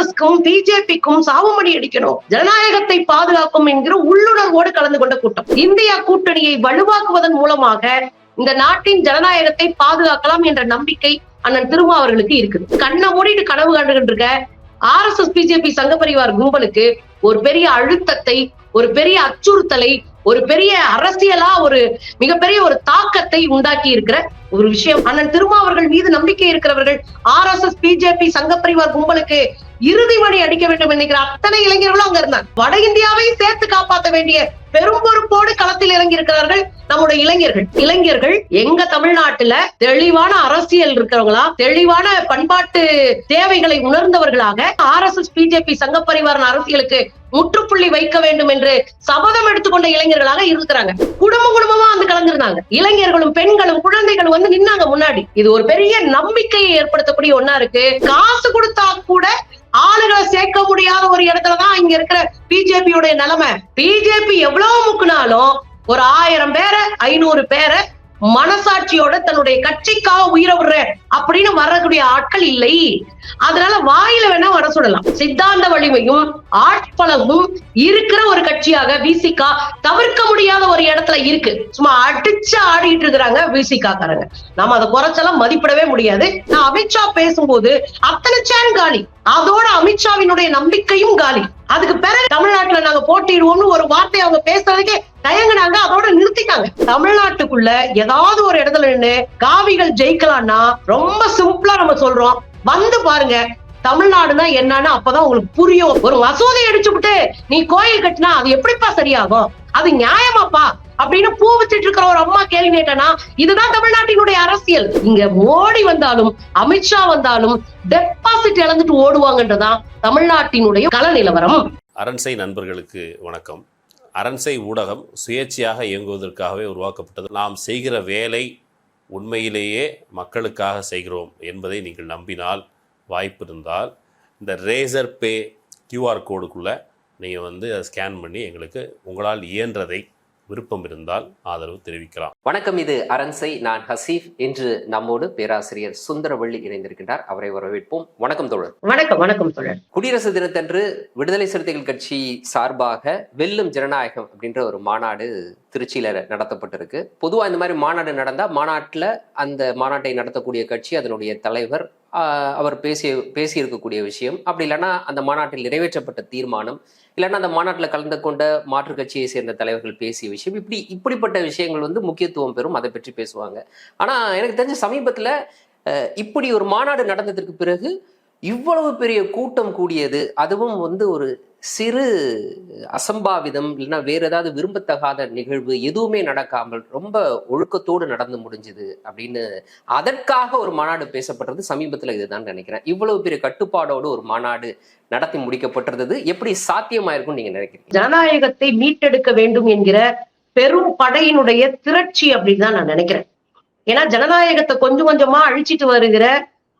எஸ்க்கும் பிஜேபிக்கும் சாவுமணி அடிக்கணும். ஜனநாயகத்தை பாதுகாக்கும் என்கிற உள்ளுணர்வோடு கலந்து கொண்ட கூட்டம். இந்தியா கூட்டணியை வலுவாக்குவதன் மூலமாக இந்த நாட்டின் ஜனநாயகத்தை பாதுகாக்கலாம் என்ற நம்பிக்கை அண்ணன் திருமா அவர்களுக்கு இருக்குது. கண்ணை மூடிட்டு கனவு கண்டுகிட்டு இருக்க ஆர் எஸ் எஸ் பிஜேபி சங்க பரிவார் கும்பலுக்கு ஒரு பெரிய அழுத்தத்தை ஒரு பெரிய அச்சுறுத்தலை ஒரு பெரிய அரசியலா ஒரு மிகப்பெரிய ஒரு தாக்கத்தை உண்டாக்கி இருக்கிற ஒரு விஷயம். அண்ணன் திருமாவர்கள் மீது நம்பிக்கை இருக்கிறவர்கள் ஆர் எஸ் எஸ் பிஜேபி சங்க பரிவார் கும்பலுக்கு இறுதி மணி அடிக்க வேண்டும் என்கிற அத்தனை இளைஞர்களும் அங்க இருந்தாங்க. வட இந்தியாவை சேர்த்து காப்பாற்ற வேண்டிய பெரும் பொறுப்போடு களத்தில் இறங்கி இருக்கிறார்கள் நம்முடைய இளைஞர்கள். இளைஞர்கள் எங்க தமிழ்நாட்டுல தெளிவான அரசியல் இருக்கிறவங்களா தெளிவான பண்பாட்டு தேவைகளை உணர்ந்தவர்களாக R S S BJP Sangh Parivar அரசியலுக்கு முற்றுப்புள்ளி வைக்க வேண்டும் என்று சபதம் எடுத்துக்கொண்ட இளைஞர்களாக இருக்கிறாங்க. குடும்ப குடும்பமா வந்து கலந்துருந்தாங்க. இளைஞர்களும் பெண்களும் குழந்தைகளும் வந்து நின்னாங்க முன்னாடி. இது ஒரு பெரிய நம்பிக்கையை ஏற்படுத்தக்கூடிய ஒன்னா இருக்கு. காசு கொடுத்தா கூட ஆளுகளை சேர்க்க முடியாத ஒரு இடத்துலதான் இங்க இருக்கிற பிஜேபியுடைய நிலைமை. பிஜேபி எவ்வளவு முக்குனாலும் ஒரு ஆயிரம் பேரை ஐநூறு பேரை மனசாட்சியோட தன்னுடைய கட்சிக்காக உயிர விடுற அப்படின்னு வரக்கூடிய ஆட்கள் இல்லை. அதனால வாயில வேணா வர சொல்லலாம். சித்தாந்த வலிமையும் ஆட்பலமும் இருக்கிற ஒரு கட்சியாக விசிகா தவிர்க்க முடியாத ஒரு இடத்துல இருக்கு. சும்மா அடிச்சு ஆடிட்டு இருக்கிறாங்க விசிகாக்காரங்க நம்ம அதை குறைச்செல்லாம் மதிப்பிடவே முடியாது. நான் அமித்ஷா பேசும்போது அத்தனை சேன் காலி. அதோட அமித்ஷாவினுடைய நம்பிக்கையும் காலி. அதுக்கு பிறகு தமிழ்நாட்டுல நாங்க போட்டிடுவோம்னு ஒரு வார்த்தை அவங்க பேசுறதுக்கே தயங்குனாங்க அதோட நிறுத்திட்டாங்க. தமிழ்நாட்டுக்குள்ள ஏதாவது ஒரு இடத்துல நின்னு காவிகள் ஜெயிக்கலாம்னா ரொம்ப சிம்பிளா நம்ம சொல்றோம். வந்து பாருங்க தமிழ்நாடுனா என்னன்னு அப்பதான் உங்களுக்கு புரியும். ஒரு மசூதை அடிச்சு விட்டு நீ கோயில் கட்டினா அது எப்படிப்பா சரியாகும்? அது நியாயமாப்பா. அப்படின்னு பூ வச்சிட்டு இருக்கிற ஒரு அம்மா கேள்வி கேட்டனா இதுதான் தமிழ்நாட்டினுடைய அரசியல். இங்க மோடி வந்தாலும் அமித்ஷா வந்தாலும் டெபாசிட் இழந்துட்டு ஓடுவாங்கன்றதான் தமிழ்நாட்டினுடைய கள நிலவரம். அரண்சை நண்பர்களுக்கு வணக்கம். அரண்சை ஊடகம் சுயேட்சையாக இயங்குவதற்காகவே உருவாக்கப்பட்டது. நாம் செய்கிற வேலை உண்மையிலேயே மக்களுக்காக செய்கிறோம் என்பதை நீங்கள் நம்பினால் வாய்ப்பு இருந்தால் இந்த ரேசர் பே கியூஆர் கோடுக்குள்ளே நீங்கள் வந்து அதை ஸ்கேன் பண்ணி எங்களுக்கு உங்களால் இயன்றதை விருப்பம் இருந்தால் ஆதரவு தெரிவிக்கலாம். வணக்கம் இது அரண்சை. நான் ஹசீஃப். இன்று நம்மோடு பேராசிரியர் சுந்தரவள்ளி இணைந்திருக்கின்றார். அவரை வரவேற்போம். வணக்கம் தோழர். வணக்கம் வணக்கம் தோழர். குடியரசு தினத்தன்று விடுதலை சிறுத்தைகள் கட்சி சார்பாக வெல்லும் ஜனநாயகம் அப்படின்ற ஒரு மாநாடு திருச்சியில நடத்தப்பட்டிருக்கு. பொதுவா இந்த மாதிரி மாநாடு நடந்தா மாநாட்டுல அந்த மாநாட்டை நடத்தக்கூடிய கட்சி அதனுடைய தலைவர் அவர் பேசிய பேசியிருக்கக்கூடிய விஷயம். அப்படி இல்லைன்னா அந்த மாநாட்டில் நிறைவேற்றப்பட்ட தீர்மானம் இல்லைன்னா அந்த மாநாட்டில் கலந்து கொண்ட மாற்றுக் கட்சியை சேர்ந்த தலைவர்கள் பேசிய விஷயம். இப்படி இப்படிப்பட்ட விஷயங்கள் வந்து முக்கியத்துவம் பெறும் அதை பற்றி பேசுவாங்க. ஆனால் எனக்கு தெரிஞ்ச சமீபத்தில் இப்படி ஒரு மாநாடு நடந்ததற்கு பிறகு இவ்வளவு பெரிய கூட்டம் கூடியது அதுவும் வந்து ஒரு சிறு அசம்பாவிதம் இல்லைன்னா வேற ஏதாவது விரும்பத்தகாத நிகழ்வு எதுவுமே நடக்காமல் ரொம்ப ஒழுக்கத்தோடு நடந்து முடிஞ்சுது அப்படின்னு அதற்காக ஒரு மாநாடு பேசப்பட்டது. சமீபத்துல இதுதான் நினைக்கிறேன். இவ்வளவு பெரிய கட்டுப்பாடோடு ஒரு மாநாடு நடத்தி முடிக்கப்பட்டிருந்தது. எப்படி சாத்தியமாயிருக்கும் நீங்க நினைக்கிறீங்க? ஜனநாயகத்தை மீட்டெடுக்க வேண்டும் என்கிற பெரும் படையினுடைய திரட்சி அப்படின்னு தான் நான் நினைக்கிறேன். ஏன்னா ஜனநாயகத்தை கொஞ்சம் கொஞ்சமா அழிச்சிட்டு வருகிற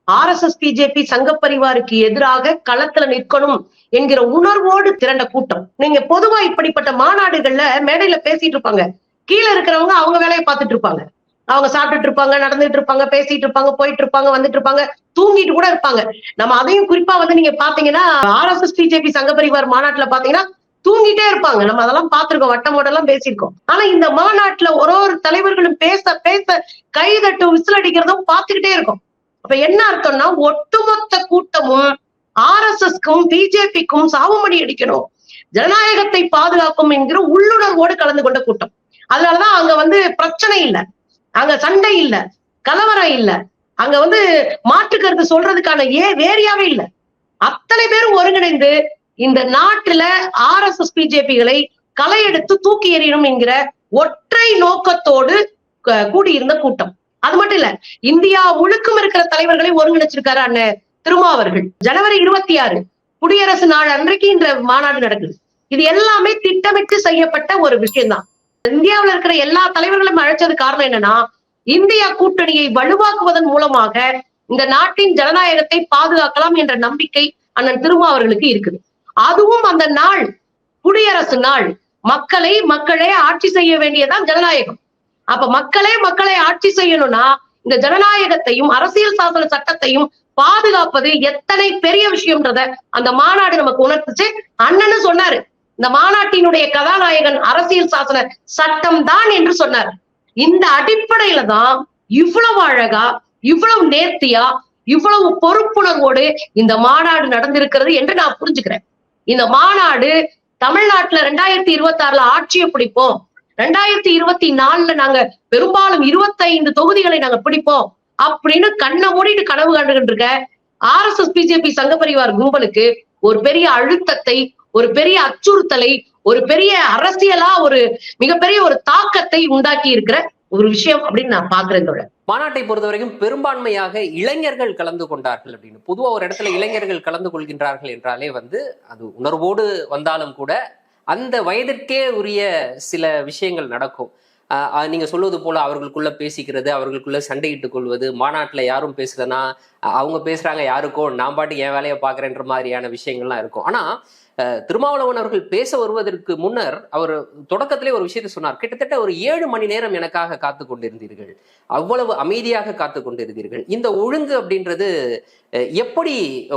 ஆர் எஸ் எஸ் பிஜேபி சங்க பரிவாருக்கு எதிராக களத்துல நிற்கணும் என்கிற உணர்வோடு திரண்ட கூட்டம். நீங்க பொதுவா இப்படிப்பட்ட மாநாடுகள்ல மேடையில பேசிட்டு இருப்பாங்க. கீழே இருக்கிறவங்க அவங்க வேலையை பார்த்துட்டு இருப்பாங்க. அவங்க சாப்பிட்டுட்டு இருப்பாங்க நடந்துட்டு இருப்பாங்க பேசிட்டு இருப்பாங்க போயிட்டு இருப்பாங்க வந்துட்டு இருப்பாங்க தூங்கிட்டு கூட இருப்பாங்க. நம்ம அதையும் குறிப்பா வந்து நீங்க பாத்தீங்கன்னா ஆர் எஸ் எஸ் பிஜேபி சங்க பரிவார் மாநாட்டுல பாத்தீங்கன்னா தூங்கிட்டே இருப்பாங்க. நம்ம அதெல்லாம் பார்த்திருக்கோம் வட்டம் ஓட்டெல்லாம் பேசியிருக்கோம். ஆனா இந்த மாநாட்டுல ஒரு ஒரு தலைவர்களும் பேச பேச கைதட்டு விசில் அடிக்கிறதும் பார்த்துக்கிட்டே இருக்கும். அப்ப என்ன அர்த்தம்னா ஒட்டுமொத்த கூட்டமும் ஆர் எஸ் எஸ்க்கும் பிஜேபிக்கும் சாவுமணி அடிக்கணும். ஜனநாயகத்தை பாதுகாக்கும் என்கிற உள்ளுணர்வோடு கலந்து கொண்ட கூட்டம். அதனாலதான் அங்க வந்து பிரச்சனை இல்லை. அங்க சண்டை இல்ல. கலவரம் இல்ல. அங்க வந்து மாற்று கருத்து சொல்றதுக்கான ஏ வேறியாவே இல்ல. அத்தனை பேரும் ஒருங்கிணைந்து இந்த நாட்டுல ஆர் எஸ் எஸ் பிஜேபிகளை களை எடுத்து தூக்கி எறியணும் என்கிற ஒற்றை நோக்கத்தோடு கூடியிருந்த கூட்டம். அது மட்டும் இல்ல இந்தியா முழுக்கும் இருக்கிற தலைவர்களை ஒருங்கிணைச்சிருக்காரு அண்ணன் திருமாவர்கள் ஜனவரி இருபத்தி ஆறு குடியரசு நாள் அன்றைக்கு இந்த மாநாடு நடக்குது. இது எல்லாமே திட்டமிட்டு செய்யப்பட்ட ஒரு விஷயம்தான். இந்தியாவுல இருக்கிற எல்லா தலைவர்களும் அழைச்சது காரணம் என்னன்னா இந்தியா கூட்டணியை வலுவாக்குவதன் மூலமாக இந்த நாட்டின் ஜனநாயகத்தை பாதுகாக்கலாம் என்ற நம்பிக்கை அண்ணன் திருமா அவர்களுக்கு இருக்குது. அதுவும் அந்த நாள் குடியரசு நாள். மக்களை மக்களே ஆட்சி செய்ய வேண்டியதான் ஜனநாயகம். அப்ப மக்களே மக்களை ஆட்சி செய்யணும்னா இந்த ஜனநாயகத்தையும் அரசியல் சாசன சட்டத்தையும் பாதுகாப்பது எத்தனை பெரிய விஷயம்ன்றத அந்த மாநாடு நமக்கு உணர்த்துச்சு. அண்ணன்னு சொன்னாரு இந்த மாநாட்டினுடைய கதாநாயகன் அரசியல் சாசன சட்டம் தான் என்று சொன்னார். இந்த அடிப்படையில தான் இவ்வளவு அழகா இவ்வளவு நேர்த்தியா இவ்வளவு பொறுப்புணர்வோடு இந்த மாநாடு நடந்திருக்கிறது என்று நான் புரிஞ்சுக்கிறேன். இந்த மாநாடு தமிழ்நாட்டுல ரெண்டாயிரத்தி இருபத்தி ஆறுல ஆட்சியை பிடிப்போம் ரெண்டாயிரத்தி இருபத்தி நாலுல நாங்க பெரும்பாலும் இருபத்தைந்து தொகுதிகளை நாங்க பிடிப்போம் அப்படின்னு கண்ணை மூடிட்டு கனவு கண்டுகிட்டு இருக்க ஆர் எஸ் எஸ் பிஜேபி சங்க பரிவார் கும்பலுக்கு ஒரு பெரிய அழுத்தத்தை ஒரு பெரிய அச்சுறுத்தலை ஒரு பெரிய அரசியலா ஒரு மிகப்பெரிய ஒரு தாக்கத்தை உண்டாக்கி இருக்கிற ஒரு விஷயம் அப்படின்னு நான் பாக்குறேன் தோழர். மாநாட்டை பொறுத்த வரைக்கும் பெரும்பான்மையாக இளைஞர்கள் கலந்து கொண்டார்கள் அப்படின்னு. பொதுவா ஒரு இடத்துல இளைஞர்கள் கலந்து கொள்கின்றார்கள் என்றாலே வந்து அது உணர்வோடு வந்தாலும் கூட அந்த வயதிற்கே உரிய சில விஷயங்கள் நடக்கும். ஆஹ் நீங்க சொல்வது போல அவர்களுக்குள்ள பேசிக்கிறது அவர்களுக்குள்ள சண்டையிட்டுக் கொள்வது மாநாட்டுல யாரும் பேசுறதுன்னா அவங்க பேசுறாங்க யாருக்கோ நான் பாட்டு என் வேலையை பாக்குறேன்ற மாதிரியான விஷயங்கள்லாம் இருக்கும். ஆனா திருமாவளவன் அவர்கள் பேச வருவதற்கு முன்னர் அவர் தொடக்கத்திலே ஒரு விஷயத்தை சொன்னார். கிட்டத்தட்ட ஒரு ஏழு மணி நேரம் எனக்காக காத்து கொண்டிருந்தீர்கள். அவ்வளவு அமைதியாக காத்து கொண்டிருந்தீர்கள். இந்த ஒழுங்கு அப்படின்றது எப்படி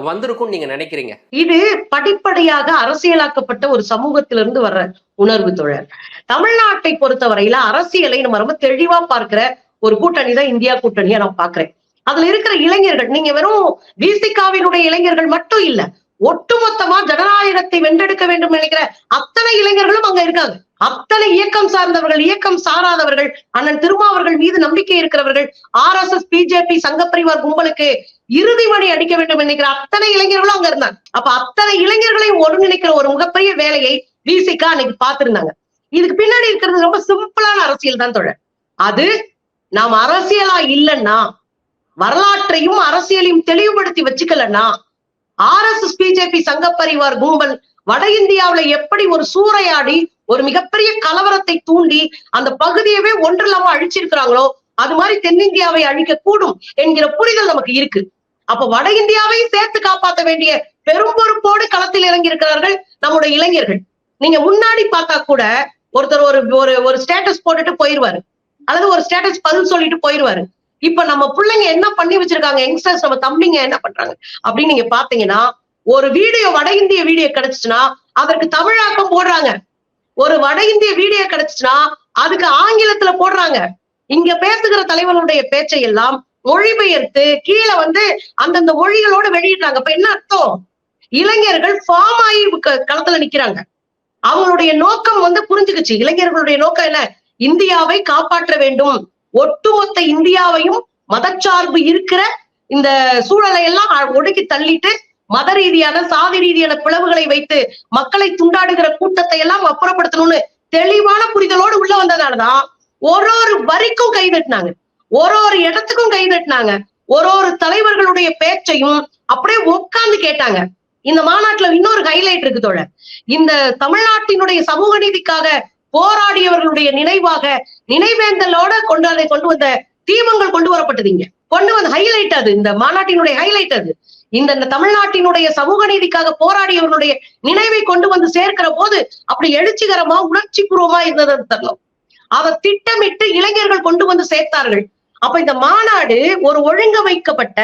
வந்திருக்கும் நீங்க நினைக்கிறீங்க? இது படிப்படியாக அரசியலாக்கப்பட்ட ஒரு சமூகத்திலிருந்து வர்ற உணர்வு தோழர். தமிழ்நாட்டை பொறுத்தவரையில அரசியலை நம்ம ரொம்ப தெளிவா பார்க்கிற ஒரு கூட்டணி தான் இந்தியா கூட்டணியா நான் பாக்குறேன் அதுல இருக்கிற இளைஞர்கள் நீங்க வெறும் விசிகாவினுடைய இளைஞர்கள் மட்டும் இல்ல ஒட்டுமொத்தமா ஜனநாயகத்தை வென்றெடுக்க வேண்டும் நினைக்கிற அத்தனை இளைஞர்களும் அங்க இருக்காங்க. அத்தனை இயக்கம் சார்ந்தவர்கள் இயக்கம் சாராதவர்கள் அண்ணன் திருமாவர்கள் மீது நம்பிக்கை இருக்கிறவர்கள் R S S BJP Sangh Parivar கும்பலுக்கு இறுதி மணி அடிக்க வேண்டும் நினைக்கிற அத்தனை இளைஞர்களும் அங்க இருந்தாங்க. அப்ப அத்தனை இளைஞர்களையும் ஒருங்கிணைக்கிற ஒரு மிகப்பெரிய வேலையை விசிகா அன்னைக்கு பார்த்திருந்தாங்க. இதுக்கு பின்னாடி இருக்கிறது ரொம்ப சிம்பிளான அரசியல் தான் தொழில் அது நாம் அரசியலா இல்லைன்னா வரலாற்றையும் அரசியலையும் தெளிவுபடுத்தி வச்சுக்கலன்னா R S S BJP Sangh Parivar கும்பல் வட இந்தியாவுல எப்படி ஒரு சூறையாடி ஒரு மிகப்பெரிய கலவரத்தை தூண்டி அந்த பகுதியவே ஒன்றில்லாம அழிச்சிருக்கிறாங்களோ அது மாதிரி தென்னிந்தியாவை அழிக்க கூடும் என்கிற புரிதல் நமக்கு இருக்கு. அப்ப வட இந்தியாவையும் சேர்த்து காப்பாற்ற வேண்டிய பெரும் பொறுப்போடு களத்தில் இறங்கி இருக்கிறார்கள் நம்முடைய இளைஞர்கள். நீங்க முன்னாடி பார்த்தா கூட ஒருத்தர் ஒரு ஒரு ஒரு ஸ்டேட்டஸ் போட்டுட்டு போயிருவாரு. அல்லது ஒரு ஸ்டேட்டஸ் பதில் சொல்லிட்டு போயிருவாரு. இப்ப நம்ம பிள்ளைங்க என்ன பண்ணி வச்சிருக்காங்க? யங்ஸ்டர்ஸ் நம்ம தம்பிங்க என்ன பண்றாங்க? அப்படின்னு நீங்க பாத்தீங்கன்னா ஒரு வீடியோ வட இந்திய வீடியோ கிடைச்சிச்சுன்னா அதற்கு தமிழாக்கம் போடுறாங்க. ஒரு வட இந்திய வீடியோ கிடைச்சிச்சுன்னா அதுக்கு ஆங்கிலத்துல போடுறாங்க. இங்க பேசுகிற தலைவனுடைய பேச்சை எல்லாம் மொழிபெயர்த்து கீழே வந்து அந்தந்த மொழிகளோட வெளியிடுறாங்க. அப்ப என்ன அர்த்தம்? இளைஞர்கள் ஃபார்ம் ஆகி க- களத்துல நிக்கிறாங்க. அவங்களுடைய நோக்கம் வந்து புரிஞ்சுக்குச்சு. இளைஞர்களுடைய நோக்கம் என்ன? இந்தியாவை காப்பாற்ற வேண்டும். ஒட்டுமொத்த இந்தியாவையும் மதச்சார்பு இருக்கிற இந்த சூழலை எல்லாம் ஒடுக்கி தள்ளிட்டு மத ரீதியான சாதி ரீதியான பிளவுகளை வைத்து மக்களை துண்டாடுகிற கூட்டத்தை எல்லாம் அப்புறப்படுத்தணும்னு தெளிவான புரிதலோடு உள்ள வந்ததாலதான் ஒரு ஒரு வரிக்கும் கை தட்டினாங்க ஒரு ஒரு இடத்துக்கும் கை தட்டினாங்க ஒரு ஒரு தலைவர்களுடைய பேச்சையும் அப்படியே உட்கார்ந்து கேட்டாங்க. இந்த மாநாட்டுல இன்னொரு ஹைலைட் இருக்கு தோழர். இந்த தமிழ்நாட்டினுடைய சமூக நீதிக்காக போராடியவர்களுடைய நினைவாக நினைவேந்தலோட கொண்டு அதை கொண்டு வந்த தீமங்கள் கொண்டு வரப்பட்டதுங்க கொண்டு வந்த ஹைலைட் அது. இந்த மாநாட்டினுடைய ஹைலைட் அது. இந்த இந்த தமிழ்நாட்டினுடைய சமூக நீதிக்காக போராடியவர்களுடைய நினைவை கொண்டு வந்து சேர்க்கிற போது அப்படி எழுச்சிகரமா உணர்ச்சி பூர்வமா இருந்தது அந்த தருணம். திட்டமிட்டு இளைஞர்கள் கொண்டு வந்து சேர்த்தார்கள். அப்ப இந்த மாநாடு ஒரு ஒழுங்கமைக்கப்பட்ட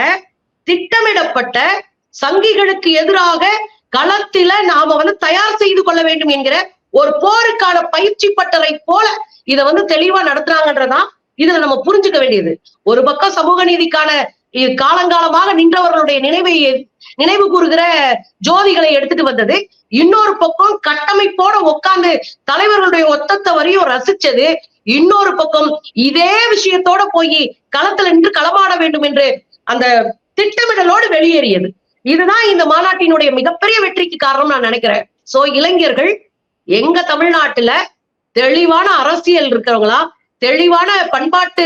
திட்டமிடப்பட்ட சங்கிகளுக்கு எதிராக களத்தில நாம வந்து தயார் செய்து கொள்ள வேண்டும் என்கிற ஒரு போருக்கான பயிற்சி பட்டறை போல இத வந்து தெளிவா நடத்துறாங்கன்றதான் இதுல நம்ம புரிஞ்சுக்க வேண்டியது. ஒரு பக்கம் சமூக நீதிக்கான இ- காலங்காலமாக நின்றவர்களுடைய நினைவை நினைவு கூறுகிற ஜோதிகளை எடுத்துட்டு வந்தது. இன்னொரு பக்கம் கட்டமைப்போட உட்கார்ந்து தலைவர்களுடைய ஒத்தத்தை வரையும் ரசிச்சது. இன்னொரு பக்கம் இதே விஷயத்தோட போய் களத்துல நின்று களமாட வேண்டும் என்று அந்த திட்டமிடலோடு வெளியேறியது. இதுதான் இந்த மாநாட்டினுடைய மிகப்பெரிய வெற்றிக்கு காரணம் நான் நினைக்கிறேன். சோ இளைஞர்கள் எங்க தமிழ்நாட்டுல தெளிவான அரசியல் இருக்கிறவங்களா தெளிவான பண்பாட்டு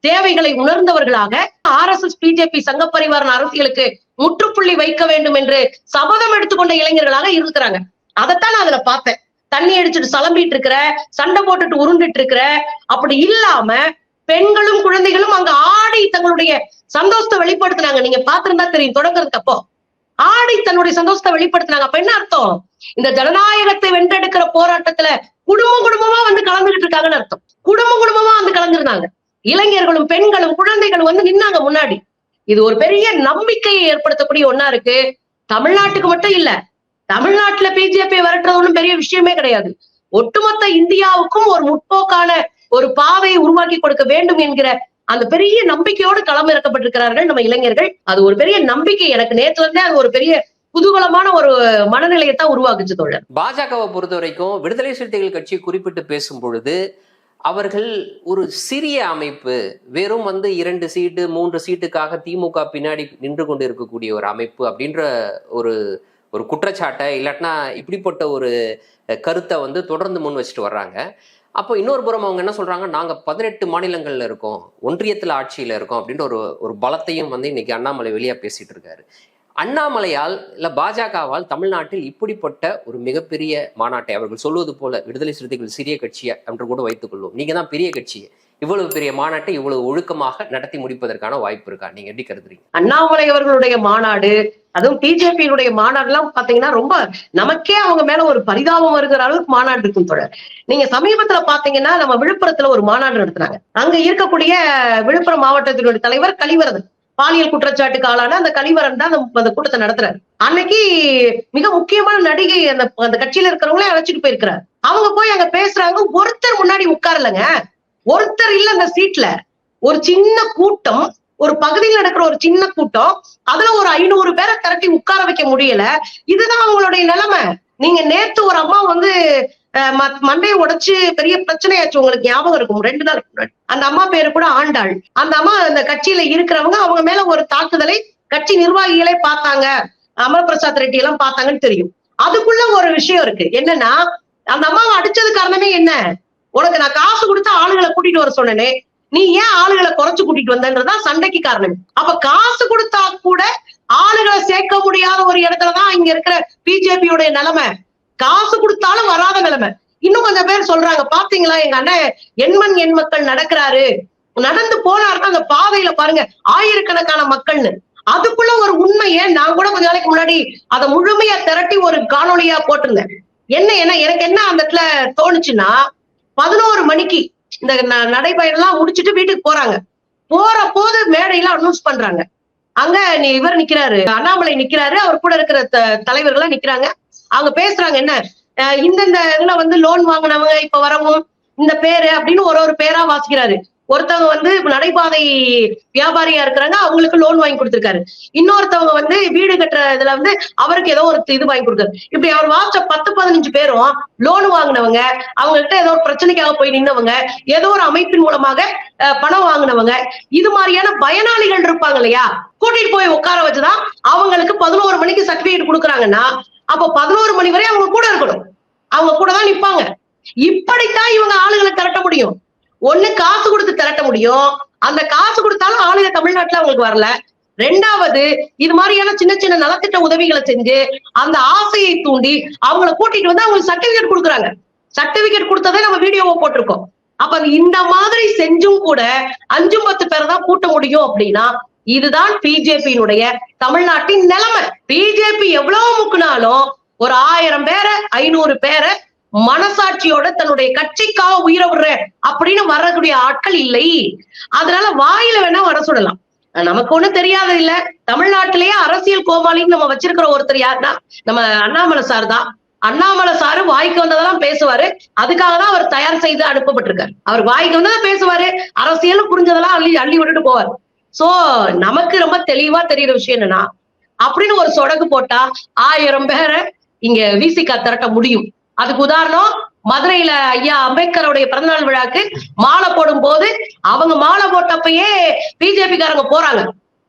தேவைகளை உணர்ந்தவர்களாக ஆர் எஸ் எஸ் பிஜேபி சங்கப்பரிவாரன் அரசியலுக்கு முற்றுப்புள்ளி வைக்க வேண்டும் என்று சபதம் எடுத்துக்கொண்ட இளைஞர்களாக இருக்கிறாங்க. அதைத்தான் நான் அதுல பார்த்தேன். தண்ணி அடிச்சுட்டு சலம்பிட்டு இருக்கிற சண்டை போட்டுட்டு உருண்டுட்டு இருக்கிற அப்படி இல்லாம பெண்களும் குழந்தைகளும் அங்க ஆடி தங்களுடைய சந்தோஷத்தை வெளிப்படுத்தினாங்க. நீங்க பாத்திருந்தா தெரியும் தொடங்குறதுக்கு அப்போ. ஆடி தன்னுடைய சந்தோஷத்தை வெளிப்படுத்தினாங்க. அப்ப என்ன அர்த்தம்? இந்த ஜனநாயகத்தை வென்றெடுக்கிற போராட்டத்துல குடும்பம் குடும்பமா வந்து கலந்துகிட்டு இருக்காங்கன்னு அர்த்தம். குடும்பம் குடும்பமா வந்து கலந்துருந்தாங்க. இளைஞர்களும் பெண்களும் குழந்தைகளும் வந்து நின்னாங்க முன்னாடி. இது ஒரு பெரிய நம்பிக்கையை ஏற்படுத்தக்கூடிய ஒன்னா இருக்கு. தமிழ்நாட்டுக்கு மட்டும் இல்ல தமிழ்நாட்டுல பிஜேபி விரட்டுறது ஒன்றும் பெரிய விஷயமே கிடையாது. ஒட்டுமொத்த இந்தியாவுக்கும் ஒரு முற்போக்கான ஒரு பாதையை உருவாக்கி கொடுக்க வேண்டும் என்கிற அந்த பெரிய நம்பிக்கையோடு களம் இறக்கப்பட்டிருக்கிறார்கள் நம்ம இளைஞர்கள். அது ஒரு பெரிய நம்பிக்கை. எனக்கு நேற்று வந்து அது ஒரு பெரிய குதூகலமான ஒரு மனநிலையை தான் உருவாக்குச்சு தோழர். பாஜகவை பொறுத்த வரைக்கும் விடுதலை சிறுத்தைகள் கட்சி குறிப்பிட்டு பேசும் பொழுது அவர்கள் ஒரு சிறிய அமைப்பு வெறும் வந்து இரண்டு சீட்டு மூன்று சீட்டுக்காக திமுக பின்னாடி நின்று கொண்டு இருக்கக்கூடிய ஒரு அமைப்பு அப்படின்ற ஒரு ஒரு குற்றச்சாட்டை இல்லாட்டினா இப்படிப்பட்ட ஒரு கருத்தை வந்து தொடர்ந்து முன் வச்சுட்டு வர்றாங்க. அப்போ இன்னொரு புறம் அவங்க என்ன சொல்றாங்க? நாங்க பதினெட்டு மாநிலங்கள்ல இருக்கோம் ஒன்றியத்துல ஆட்சியில இருக்கோம் அப்படின்ற ஒரு ஒரு பலத்தையும் வந்து இன்னைக்கு அண்ணாமலை வெளியா பேசிட்டு இருக்காரு. அண்ணாமலையால் இல்ல பாஜகவால் தமிழ்நாட்டில் இப்படிப்பட்ட ஒரு மிகப்பெரிய மாநாட்டை அவர்கள் சொல்வது போல விடுதலை சிறுத்தைகள் சிறிய கட்சியை என்று கூட வைத்துக் கொள்வோம். நீங்க தான் பெரிய கட்சி. இவ்வளவு பெரிய மாநாட்டை இவ்வளவு ஒழுக்கமாக நடத்தி முடிப்பதற்கான வாய்ப்பு இருக்கா? நீங்க எப்படி கருதுறீங்க? அண்ணாமலை அவர்களுடைய மாநாடு அதுவும் பிஜேபியினுடைய மாநாடு எல்லாம் பாத்தீங்கன்னா ரொம்ப நமக்கே அவங்க மேல ஒரு பரிதாபம் வருகிற அளவுக்கு மாநாடு இருக்கும் தொடர் நீங்க சமீபத்துல பாத்தீங்கன்னா நம்ம விழுப்புரத்துல ஒரு மாநாடு நடத்துனாங்க. அங்க இருக்கக்கூடிய விழுப்புரம் மாவட்டத்தினுடைய தலைவர் கலிவரதன் பாலியல் குற்றச்சாட்டுக்கு ஆளான அந்த கலிவரன் தான் அந்த- அந்த கூட்டத்தை நடத்துறாரு. அன்னைக்கு மிக முக்கியமான நடிகை அந்த அந்த கட்சியில இருக்கிறவங்களே அழைச்சிட்டு போயிருக்கிறார். அவங்க போய் அங்க பேசுறாங்க. ஒருத்தர் முன்னாடி உட்காரலங்க. ஒருத்தர் இல்ல அந்த சீட்ல. ஒரு சின்ன கூட்டம் ஒரு பகுதியில் நடக்கிற ஒரு சின்ன கூட்டம். அதுல ஒரு ஐநூறு பேரை திரட்டி உட்கார வைக்க முடியல. இதுதான் அவங்களுடைய நிலைமை. நீங்க நேத்து ஒரு அம்மா வந்து அஹ், மண்டையை உடைச்சு பெரிய பிரச்சனையாச்சு உங்களுக்கு ஞாபகம் இருக்கும். ரெண்டு நாள் முன்னாடி. அந்த அம்மா பேரு கூட ஆண்டாள். அந்த அம்மா அந்த கட்சியில இருக்கிறவங்க அவங்க மேல ஒரு தாக்குதலை கட்சி நிர்வாகிகளே பார்த்தாங்க. அமர் பிரசாத் ரெட்டி எல்லாம் பார்த்தாங்கன்னு தெரியும். அதுக்குள்ள ஒரு விஷயம் இருக்கு. என்னன்னா அந்த அம்மாவை அடிச்சது காரணமே என்ன? உனக்கு நான் காசு கொடுத்து ஆளுகளை கூட்டிட்டு வர சொன்னேனே. நீ ஏன் ஆளுகளை குறைச்சு கூட்டிட்டு வந்தன்றதுதான் சண்டைக்கு காரணம். அப்ப காசு கொடுத்தா கூட ஆளுகளை சேர்க்க முடியாத ஒரு இடத்துலதான் இங்க இருக்கிற பிஜேபியோட நிலைமை. காசு கொடுத்தாலும் வராத நிலைமை. இன்னும் கொஞ்சம் பேர் சொல்றாங்க பாத்தீங்களா எங்க அண்ணன் எண்மண் எண் மக்கள் நடக்கிறாரு. நடந்து போனாருன்னா அந்த பாதையில பாருங்க ஆயிரக்கணக்கான மக்கள்னு. அதுக்குள்ள ஒரு உண்மையை நான் கூட கொஞ்ச நாளைக்கு முன்னாடி அதை முழுமையா திரட்டி ஒரு காணொலியா போட்டிருந்தேன். என்ன என்ன எனக்கு என்ன அந்த இடத்துல தோணுச்சுன்னா பதினோரு மணிக்கு இந்த ந- நடைபயணம் எல்லாம் முடிச்சிட்டு வீட்டுக்கு போறாங்க. போற போது மேடையில அனௌன்ஸ் பண்றாங்க. அங்க நீ இவர் நிக்கிறாரு அண்ணாமலை நிக்கிறாரு அவர் கூட இருக்கிற த- தலைவர்கள்லாம் நிக்கிறாங்க. அவங்க பேசுறாங்க என்ன? அஹ் இந்தந்த இதுல வந்து லோன் வாங்கினவங்க இப்ப வரவும் இந்த பேரு அப்படின்னு ஒரு ஒரு பேரா வாசிக்கிறாரு. ஒருத்தவங்க வந்து நடைபாதை வியாபாரியா இருக்கிறாங்க அவங்களுக்கு லோன் வாங்கி கொடுத்துருக்காரு. இன்னொருத்தவங்க வந்து வீடு கட்டுற இதுல வந்து அவருக்கு ஏதோ ஒரு இது வாங்கி கொடுக்காரு இப்படி அவர் வாசிச்ச பத்து பதினஞ்சு பேரும் லோன் வாங்கினவங்க அவங்ககிட்ட ஏதோ ஒரு பிரச்சனைக்காக போய் நின்னவங்க ஏதோ ஒரு அமைப்பின் மூலமாக பணம் வாங்கினவங்க இது மாதிரியான பயனாளிகள் இருப்பாங்க இல்லையா? கூட்டிட்டு போய் உட்கார வச்சுதான் அவங்களுக்கு பதினோரு மணிக்கு சர்டிபிகேட் கொடுக்குறாங்கன்னா அப்போ பதினோரு மணி வரை அவங்க கூட இருக்கணும். அவங்க கூட தான் நிப்பாங்க. இப்படித்தான் இவங்க ஆளுகளை திரட்ட முடியும். ஒண்ணு காசு கொடுத்து திரட்ட முடியும். அந்த காசு கொடுத்தாலும் ஆளுங்க தமிழ்நாட்டுல அவங்களுக்கு வரல. ரெண்டாவது இது மாதிரியான சின்ன சின்ன நலத்திட்ட உதவிகளை செஞ்சு அந்த ஆசையை தூண்டி அவங்கள கூட்டிட்டு வந்து அவங்களுக்கு சர்டிபிகேட் கொடுக்குறாங்க. சர்டிபிகேட் கொடுத்ததே நம்ம வீடியோவை போட்டிருக்கோம். அப்ப அது இந்த மாதிரி செஞ்சும் கூட அஞ்சும் பத்து பேரை தான் கூட்ட முடியும் அப்படின்னா இதுதான் பிஜேபியினுடைய தமிழ்நாட்டின் நிலைமை. பிஜேபி எவ்வளவு முக்குனாலும் ஒரு ஆயிரம் பேரை ஐநூறு பேரை மனசாட்சியோட தன்னுடைய கட்சிக்காக உயிரை விடுறேன் அப்படின்னு வரக்கூடிய ஆட்கள் இல்லை. அதனால வாயில வேணா வர சொல்லலாம். நமக்கு ஒண்ணும் தெரியாத இல்ல. தமிழ்நாட்டிலேயே அரசியல் கோமாளின்னு நம்ம வச்சிருக்கிற ஒருத்தர் யாருன்னா நம்ம அண்ணாமலை சார் தான். அண்ணாமலை சாரு வாய்க்கு வந்ததெல்லாம் பேசுவாரு. அதுக்காக தான் அவர் தயார் செய்து அனுப்பப்பட்டிருக்காரு. அவர் வாய்க்கு வந்ததான் பேசுவாரு. அரசியல் புரிஞ்சதெல்லாம் அள்ளி அள்ளி விட்டுட்டு போவார். சோ நமக்கு ரொம்ப தெளிவா தெரியுற விஷயம் என்னன்னா அப்படின்னு ஒரு சொடகு போட்டா ஆயிரம் பேரை இங்க விசிகா திரட்ட முடியும். அதுக்கு உதாரணம் மதுரையில ஐயா அம்பேத்கருடைய பிறந்தநாள் விழாக்கு மாலை போடும் போது அவங்க மாலை போட்டப்பயே பிஜேபி காரங்க போறாங்க.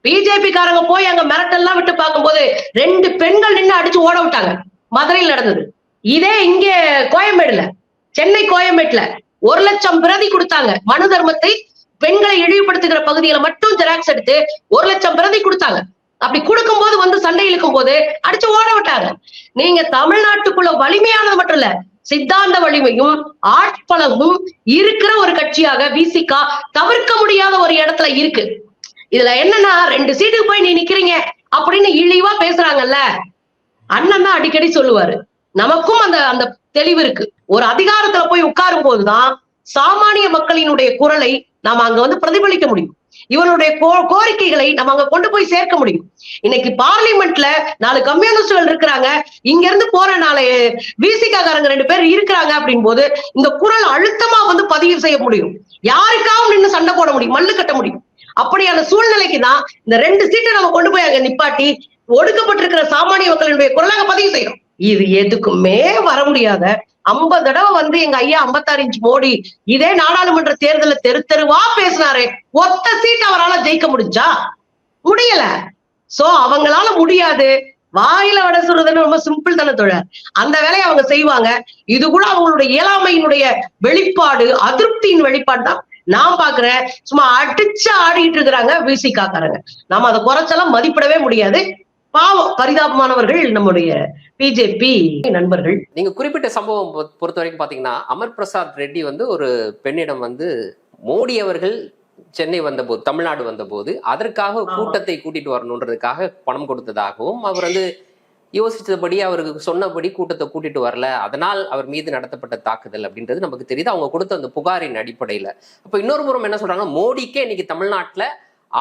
பிஜேபி காரங்க போய் அங்க மிரட்டெல்லாம் விட்டு பார்க்கும்போது ரெண்டு பெண்கள் நின்னு அடிச்சு ஓட விட்டாங்க. மதுரையில் நடந்தது. இதே இங்க கோயம்பேடுல சென்னை கோயம்பேட்டுல ஒரு லட்சம் பிரதி கொடுத்தாங்க. மனு தர்மத்தை பெண்களை இழிவுபடுத்துகிற பகுதியில மட்டும் ஜெராக்ஸ் எடுத்து ஒரு லட்சம் பிரதி கொடுத்தாங்க. அப்படி கொடுக்கும் போது வந்து சண்டை இழுக்கும் போது அடிச்சு ஓட விட்டாங்க. நீங்க தமிழ்நாட்டுக்குள்ள வலிமையானது மட்டும் இல்ல சித்தாந்த வலிமையும் ஆட்பலமும் இருக்கிற ஒரு கட்சியாக விசிகா தவிர்க்க முடியாத ஒரு இடத்துல இருக்கு. இதுல என்னன்னா ரெண்டு சீட்டுக்கு போய் நீ நிக்கிறீங்க அப்படின்னு இழிவா பேசுறாங்கல்ல. அண்ணன் தான் அடிக்கடி சொல்லுவாரு. நமக்கும் அந்த அந்த தெளிவு இருக்கு. ஒரு அதிகாரத்துல போய் உட்காரும் போதுதான் சாமானிய மக்களினுடைய குரலை நாம அங்க வந்து பிரதிபலிக்க முடியும். இவருடைய கோ- கோரிக்கைகளை நம்ம அங்க கொண்டு போய் சேர்க்க முடியும். இன்னைக்கு பார்லிமெண்ட்ல நாலு கம்யூனிஸ்டுகள் இருக்கிறாங்க. இங்க இருந்து போற நாலு விசிகாரங்க ரெண்டு பேர் இருக்கிறாங்க அப்படின் போது இந்த குரல் அழுத்தமா வந்து பதிவு செய்ய முடியும். யாருக்காவும் நின்று சண்டை போட முடியும் மல்லு கட்ட முடியும். அப்படியான சூழ்நிலைக்கு தான் இந்த ரெண்டு சீட்டை நம்ம கொண்டு போய் அங்க நிப்பாட்டி ஒடுக்கப்பட்டிருக்கிற சாமானிய மக்களுடைய குரலாக பதிவு செய்யறோம். இது எதுக்குமே வர முடியாத. ஐம்பது தடவை வந்து எங்க ஐயா ஐம்பத்தாறு இன்ச் மோடி இதே நாடாளுமன்ற தேர்தல தெரு தெருவா பேசினாரே. ஒத்த சீட் அவரால ஜெயிக்க முடிஞ்சா? முடியல. சோ அவங்களால முடியாது. வாயில வட சொல்றதுன்னு ரொம்ப சிம்பிள் தானே தோழர். அந்த வேலையை அவங்க செய்வாங்க. இது கூட அவங்களுடைய இயலாமையினுடைய வெளிப்பாடு அதிருப்தியின் வெளிப்பாடு தான் நான் பாக்குறேன் சும்மா அடிச்சு ஆடிட்டு இருக்கிறாங்க விசிகாக்காரங்க நம்ம அதை குறைச்செல்லாம் மதிப்பிடவே முடியாது. பாவம் பரிதாபமானவர்கள் நம்முடைய பிஜேபி நண்பர்கள். நீங்க குறிப்பிட்ட சம்பவம் பொறுத்த வரைக்கும் பாத்தீங்கன்னா அமர் பிரசாத் ரெட்டி வந்து ஒரு பெண்ணிடம் வந்து மோடி அவர்கள் சென்னை வந்தபோது தமிழ்நாடு வந்தபோது அதற்காக. கூட்டத்தை கூட்டிட்டு வரணுன்றதுக்காக பணம் கொடுத்ததாகவும் அவர் வந்து யோசிச்சபடி அவருக்கு சொன்னபடி கூட்டத்தை கூட்டிட்டு வரல. அதனால் அவர் மீது நடத்தப்பட்ட தாக்குதல் அப்படின்றது நமக்கு தெரியுது. அவங்க கொடுத்த அந்த புகாரின் அடிப்படையில. அப்ப இன்னொரு புறம் என்ன சொல்றாங்க மோடிக்கே இன்னைக்கு தமிழ்நாட்டுல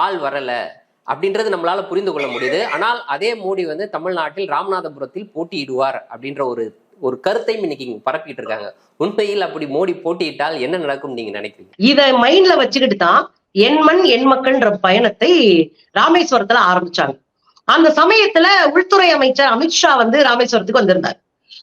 ஆள் வரல. அப்படின்றது நம்மளால புரிந்து கொள்ள முடியுது. ஆனால் அதே மோடி வந்து தமிழ்நாட்டில் ராமநாதபுரத்தில் போட்டியிடுவார் அப்படின்ற ஒரு ஒரு கருத்தையும் இன்னைக்கு இங்க பரப்பிட்டு இருக்காங்க. உண்மையில் அப்படி மோடி போட்டியிட்டால் என்ன நடக்கும் நீங்க நினைக்கிறீங்க? இதை மைண்ட்ல வச்சுக்கிட்டு தான் என் மண் என் மக்கள்ன்ற பயணத்தை ராமேஸ்வரத்துல ஆரம்பிச்சாங்க. அந்த சமயத்துல உள்துறை அமைச்சர் அமித்ஷா வந்து ராமேஸ்வரத்துக்கு வந்திருந்தார்.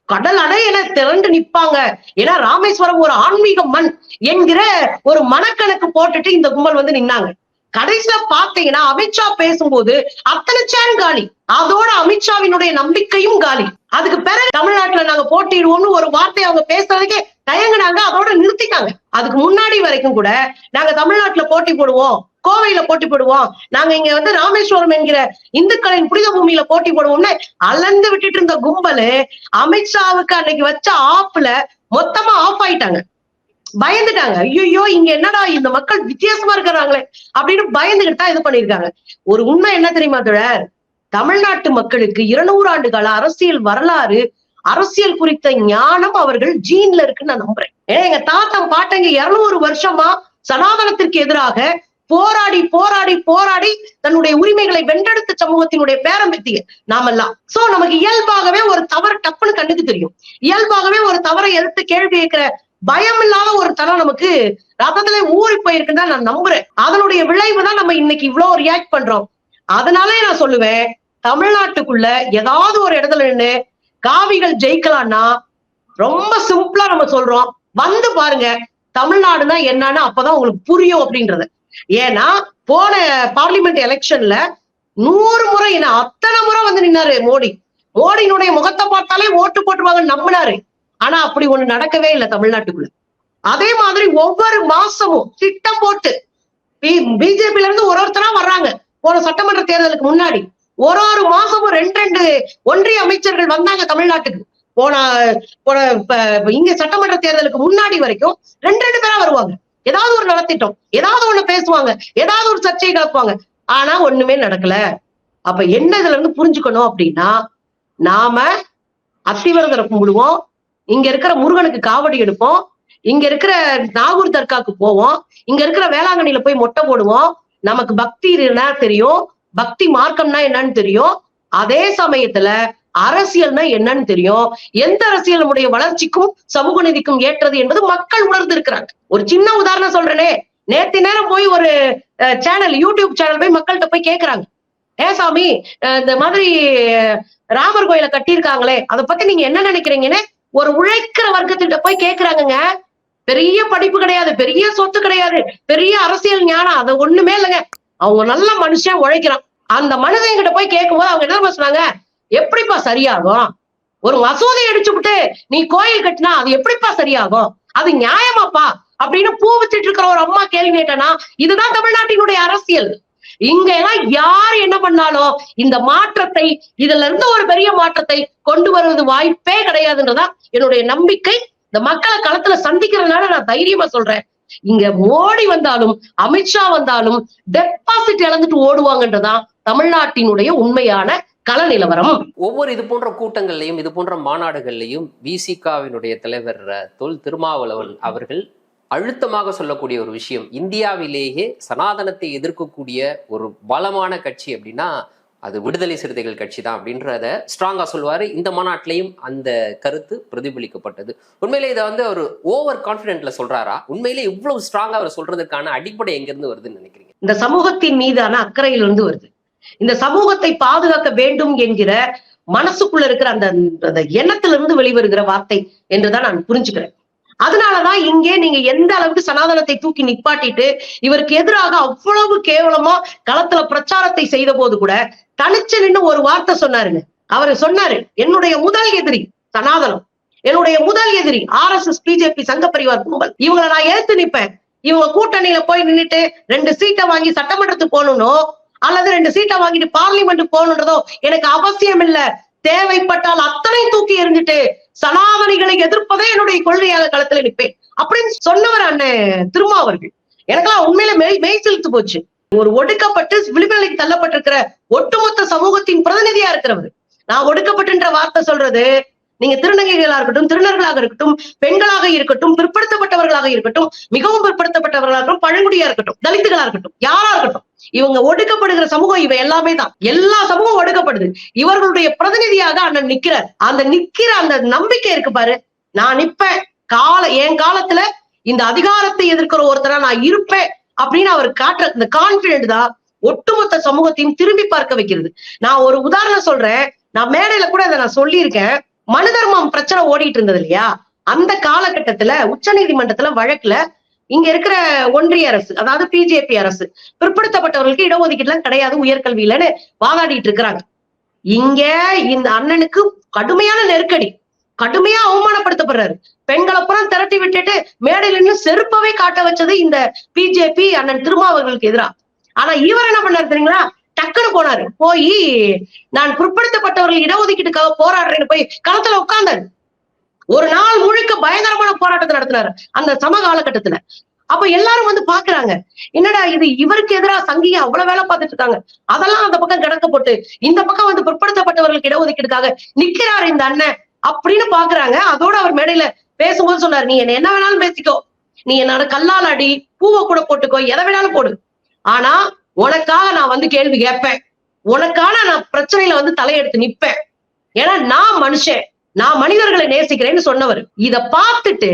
கடல் அடை என திரண்டு நிப்பாங்க. ஏன்னா ராமேஸ்வரம் ஒரு ஆன்மீக மண் என்கிற ஒரு மனக்கணக்கு போட்டுட்டு இந்த கும்பல் வந்து நின்னாங்க. கடைசியில பாத்தீங்கன்னா அமித்ஷா பேசும்போது அத்தனை சேன் காலி. அதோட அமித்ஷாவினுடைய நம்பிக்கையும் காலி. அதுக்கு பிறகு தமிழ்நாட்டுல நாங்க போட்டிடுவோம்னு ஒரு வார்த்தை அவங்க பேசுறதுக்கே தயங்குனாங்க அதோட நிறுத்திட்டாங்க. அதுக்கு முன்னாடி வரைக்கும் கூட நாங்க தமிழ்நாட்டுல போட்டி போடுவோம் கோவையில போட்டி போடுவோம் நாங்க இங்க வந்து ராமேஸ்வரம் என்கிற இந்துக்களின் புனித பூமியில போட்டி போடுவோம்னு அளந்து விட்டுட்டு இருந்த கும்பலு அமித்ஷாவுக்கு அன்னைக்கு வச்ச ஆப்ல மொத்தமா ஆஃப் ஆயிட்டாங்க. பயந்துட்டாங்க. ஐயோ இங்க என்னடா இந்த மக்கள் வித்தியாசமா இருக்கிறாங்களே அப்படின்னு பயந்துகிட்டு தான் இது பண்ணிருக்காங்க ஒரு உண்மை என்ன தெரியுமா தோழர்? தமிழ்நாட்டு மக்களுக்கு இருநூறு ஆண்டு கால அரசியல் வரலாறு அரசியல் குறித்த ஞானம் அவர்கள் ஜீன்ல இருக்குன்னு நான் நம்புறேன். ஏன்னா எங்க தாத்தா பாட்டங்க இருநூறு வருஷமா சனாதனத்திற்கு எதிராக போராடி போராடி போராடி தன்னுடைய உரிமைகளை வென்றெடுத்த சமூகத்தினுடைய பேரம்பத்திய நாமெல்லாம். சோ நமக்கு இயல்பாகவே ஒரு தவறு டப்புன்னு கண்ணுக்கு தெரியும். இயல்பாகவே ஒரு தவறை எதிர்த்து கேள்வி கேட்கிற பயம் இல்லாத ஒரு தனம் நமக்கு ரத்தத்துல ஊறி போயிருக்குன்னு தான் நான் நம்புறேன். அதனுடைய விளைவு தான் நம்ம இன்னைக்கு இவ்வளவு ரியாக்ட் பண்றோம். அதனாலே நான் சொல்லுவேன் தமிழ்நாட்டுக்குள்ள ஏதாவது ஒரு இடத்துல நின்று காவிகள் ஜெயிக்கலாம்னா ரொம்ப சிம்பிளா நம்ம சொல்றோம். வந்து பாருங்க தமிழ்நாடுனா என்னன்னு அப்பதான் உங்களுக்கு புரியும் அப்படின்றது. ஏன்னா போன பார்லிமெண்ட் எலெக்ஷன்ல நூறு முறை என்ன அத்தனை முறை வந்து நின்னாரு மோடி. மோடியினுடைய முகத்தை பார்த்தாலே ஓட்டு போட்டுருவாங்கன்னு நம்பினாரு. ஆனா அப்படி ஒண்ணு நடக்கவே இல்லை தமிழ்நாட்டுக்குள்ள. அதே மாதிரி ஒவ்வொரு மாசமும் திட்டம் போட்டு பிஜேபில இருந்து ஒரு ஒருத்தரா வர்றாங்க. போன சட்டமன்ற தேர்தலுக்கு முன்னாடி. ஒரு ஒரு மாசமும் ரெண்டு ரெண்டு ஒன்றிய அமைச்சர்கள் வந்தாங்க தமிழ்நாட்டுக்கு. போன போன இங்க சட்டமன்ற தேர்தலுக்கு முன்னாடி வரைக்கும் ரெண்டு ரெண்டு பேரா வருவாங்க. ஏதாவது ஒரு நலத்திட்டம் ஏதாவது ஒண்ணு பேசுவாங்க ஏதாவது ஒரு சர்ச்சை கலப்புவாங்க ஆனா ஒண்ணுமே நடக்கல. அப்ப என்ன இதுல இருந்து புரிஞ்சுக்கணும் அப்படின்னா நாம அத்திவரதரை கும்பிடுவோம் இங்க இருக்கிற முருகனுக்கு காவடி எடுப்போம். இங்க இருக்கிற நாகூர் தர்காக்கு போவோம். இங்க இருக்கிற வேளாங்கண்ணில போய் மொட்டை போடுவோம். நமக்கு பக்தி தெரியும். பக்தி மார்க்கம்னா என்னன்னு தெரியும். அதே சமயத்துல அரசியல்னா என்னன்னு தெரியும். எந்த அரசியலுடைய வளர்ச்சிக்கும் சமூக நீதிக்கும் ஏற்றது என்பது மக்கள் உணர்ந்து இருக்கிறாங்க ஒரு சின்ன உதாரணம் சொல்றேனே. நேத்து நேரம் போய் ஒரு சேனல் யூடியூப் சேனல் போய் மக்கள்கிட்ட போய் கேக்குறாங்க. ஏ சாமி அஹ் இந்த மாதிரி ராமர் கோயில கட்டியிருக்காங்களே. அதை பத்தி நீங்க என்ன நினைக்கிறீங்கன்னு ஒரு உழைக்கிற வர்க்கத்திட்ட போய் கேக்குறாங்கங்க. பெரிய படிப்பு கிடையாது பெரிய சொத்து கிடையாது பெரிய அரசியல் ஞானம் அது ஒண்ணுமே இல்லைங்க. அவங்க நல்ல மனுஷன் உழைக்கிறான். அந்த மனுஷன் கிட்ட போய் கேட்கும்போது அவங்க என்ன சொன்னாங்க எப்படிப்பா சரியாகும்? ஒரு மசோதை அடிச்சு விட்டு நீ கோயில் கட்டினா அது எப்படிப்பா சரியாகும்? அது நியாயமாப்பா? அப்படின்னு பூ வச்சிட்டு இருக்கிற ஒரு அம்மா கேள்வி கேட்டனா இதுதான் தமிழ்நாட்டினுடைய அரசியல். இங்க எல்லாம் யார் என்ன பண்ணாலும் இந்த மாற்றத்தை இதுல இருந்து ஒரு பெரிய மாற்றத்தை கொண்டு வருவது வாய்ப்பே கிடையாதுன்றதா என்னுடைய நம்பிக்கை. இந்த மக்களை களத்துல சந்திக்கிறதுனால நான் தைரியமா சொல்றேன். இங்க மோடி வந்தாலும் அமித்ஷா வந்தாலும் டெபாசிட் இழந்துட்டு ஓடுவாங்கன்றதான் தமிழ்நாட்டினுடைய உண்மையான கள நிலவரம் ஒவ்வொரு இது போன்ற கூட்டங்கள்லையும் இது போன்ற மாநாடுகள்லையும் விசிகாவினுடைய தலைவர் தொல் திருமாவளவன் அவர்கள் அழுத்தமாக சொல்லக்கூடிய ஒரு விஷயம். இந்தியாவிலேயே சனாதனத்தை எதிர்க்கக்கூடிய ஒரு பலமான கட்சி அப்படின்னா அது விடுதலை சிறுத்தைகள் கட்சி தான் அப்படின்றத ஸ்ட்ராங்கா சொல்லுவாரு. இந்த மாநாட்டிலையும் அந்த கருத்து பிரதிபலிக்கப்பட்டது. உண்மையிலே இதை வந்து அவர் ஓவர் கான்ஃபிடென்ட்ல சொல்றாரா? உண்மையிலே இவ்வளவு ஸ்ட்ராங்கா அவர் சொல்றதுக்கான அடிப்படை எங்கிருந்து வருதுன்னு நினைக்கிறீங்க? இந்த சமூகத்தின் மீதான அக்கறையிலிருந்து வருது. இந்த சமூகத்தை பாதுகாக்க வேண்டும் என்கிற மனசுக்குள்ள இருக்கிற அந்த அந்த எண்ணத்திலிருந்து வெளிவருகிற வார்த்தை என்றுதான் நான் புரிஞ்சுக்கிறேன். அதனாலதான் இங்கே நீங்க எந்த அளவுக்கு சனாதனத்தை தூக்கி நிப்பாட்டிட்டு இவருக்கு எதிராக அவ்வளவு கேவலமா களத்துல பிரச்சாரத்தை செய்த போது கூட தனிச்சு நின்று ஒரு வார்த்தை சொன்னாருங்க. அவரு சொன்னாரு என்னுடைய முதல் எதிரி சனாதனம் என்னுடைய முதல் எதிரி ஆர் எஸ் எஸ் பிஜேபி சங்க பரிவார் கும்பல். இவங்களை நான் எதிர்த்து நிப்பேன். இவங்க கூட்டணியில போய் நின்றுட்டு ரெண்டு சீட்டை வாங்கி சட்டமன்றத்துக்கு போகணும்னோ அல்லது ரெண்டு சீட்டை வாங்கிட்டு பார்லிமெண்ட் போகணுன்றதோ எனக்கு அவசியம் இல்ல தேவைப்பட்டால் அத்தனை தூக்கி எறிஞ்சிட்டு சனாதனிகளை எதிர்ப்பதே என்னுடைய கொள்கையாக களத்துல நிற்பேன். அப்படின்னு சொன்னவர் அண்ணன் திருமாவர்கள் எனக்கெல்லாம் உண்மையில மெய் மெய் செலுத்து போச்சு. ஒரு ஒடுக்கப்பட்டு விளிம்பலைக்கு தள்ளப்பட்டிருக்கிற ஒட்டுமொத்த சமூகத்தின் பிரதிநிதியா இருக்கிறவர். நான் ஒடுக்கப்பட்டுன்ற வார்த்தை சொல்றது நீங்க திருநங்கைகளா இருக்கட்டும் திருநர்களாக இருக்கட்டும் பெண்களாக இருக்கட்டும் பிற்படுத்தப்பட்டவர்களாக இருக்கட்டும் மிகவும் பிற்படுத்தப்பட்டவர்களாக இருக்கட்டும் பழங்குடியா இருக்கட்டும் தலித்துகளா இருக்கட்டும் யாரா இருக்கட்டும் இவங்க ஒடுக்கப்படுகிற சமூகம் இவ எல்லாமே தான். எல்லா சமூகம் ஒடுக்கப்படுது. இவர்களுடைய பிரதிநிதியாக அண்ணன் நிக்கிறார். அந்த நிக்கிற அந்த நம்பிக்கை இருக்கு பாரு. நான் நிப்பேன் கால என் காலத்துல இந்த அதிகாரத்தை எதிர்க்கிற ஒருத்தரா நான் இருப்பேன் அப்படின்னு அவர் காட்டுற இந்த கான்பிடென்ட் தான் ஒட்டுமொத்த சமூகத்தையும் திரும்பி பார்க்க வைக்கிறது. நான் ஒரு உதாரணம் சொல்றேன். நான் மேடையில கூட அதை நான் சொல்லியிருக்கேன். மனு தர்மம் பிரச்சனை ஓடிட்டு இருந்தது இல்லையா? அந்த காலகட்டத்துல உச்ச நீதிமன்றத்துல வழக்குல இங்க இருக்கிற ஒன்றிய அரசு அதாவது பிஜேபி அரசு பிற்படுத்தப்பட்டவர்களுக்கு இடஒதுக்கீடு எல்லாம் கிடையாது உயர்கல்வியிலன்னு வாதாடிட்டு இருக்கிறாங்க. இங்க இந்த அண்ணனுக்கு கடுமையான நெருக்கடி கடுமையா அவமானப்படுத்தப்படுறாரு. பெண்களை புறம் திரட்டி விட்டுட்டு மேடையில நின்னு செருப்பவே காட்ட வச்சது இந்த பிஜேபி அண்ணன் திருமாவர்களுக்கு எதிரா ஆனா இவர் என்ன பண்ணாரு தெரியுங்களா? டக்குன்னு போனாரு. போய் நான் பிற்படுத்தப்பட்டவர்கள் இடஒதுக்கீட்டுக்காக போராடுறேன்னு போய் களத்துல உட்கார்ந்தாரு. ஒரு நாள் முழுக்க பயங்கரமான போராட்டத்தை நடத்தினாரு அந்த சம காலகட்டத்துல. அப்ப எல்லாரும் வந்து பாக்குறாங்க. என்னடா இது இவருக்கு எதிராக சங்கியா அவ்வளவு வேலை பார்த்துட்டு இருக்காங்க. அதெல்லாம் அந்த பக்கம் கிடக்க போட்டு இந்த பக்கம் வந்து பிற்படுத்தப்பட்டவர்களுக்கு இடஒதுக்கீடுக்காக நிக்கிறாரு இந்த அண்ணன் அப்படின்னு பாக்குறாங்க. அதோட அவர் மேடையில பேசும்போது சொன்னாரு நீ என்ன என்ன வேணாலும் பேசிக்கோ. நீ என்னோட கல்லால் அடி பூவை கூட போட்டுக்கோ எதை வேணாலும் போடு. ஆனா உனக்காக நான் வந்து கேள்வி கேட்பேன். உனக்கான நான் பிரச்சனையில வந்து தலையெடுத்து நிப்பேன். ஏன்னா நான் மனுஷன். நான் மனிதர்களை நேசிக்கிறேன்னு சொன்னவர். இத பார்த்துட்டு